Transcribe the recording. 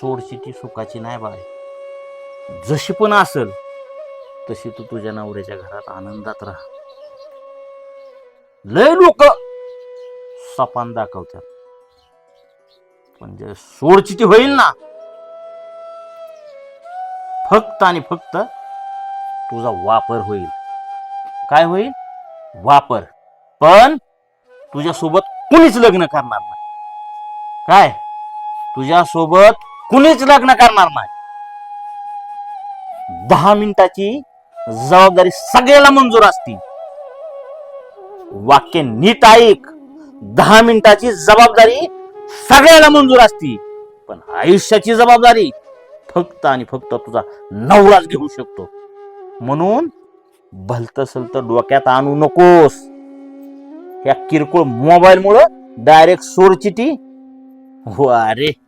सोडचिटी सुखाची नाही बाय जशी पण असल तशी तू तुझ्या नवऱ्याच्या घरात आनंदात राहा. लय लोक सपान दाखवतात. पण जे सोडचिटी होईल ना फक्त आणि फक्त तुझा वापर होईल. काय होईल? वापर. पण तुझ्यासोबत कुणीच लग्न करणार नाही. काय? तुझ्यासोबत कुणीच लग्न करणार नाही. दहा मिनिटाची जबाबदारी सगळ्याला मंजूर असती. वाक्य नीट ऐक. दहा मिनिटाची जबाबदारी सगळ्याला मंजूर असती. पण आयुष्याची जबाबदारी फक्त आणि फक्त तुझा नवराच घेऊ शकतो. म्हणून भलत सलत डोक्यात आणू नकोस. या किरकोळ मोबाईल मुळे डायरेक्ट सोरचिटी हो अरे.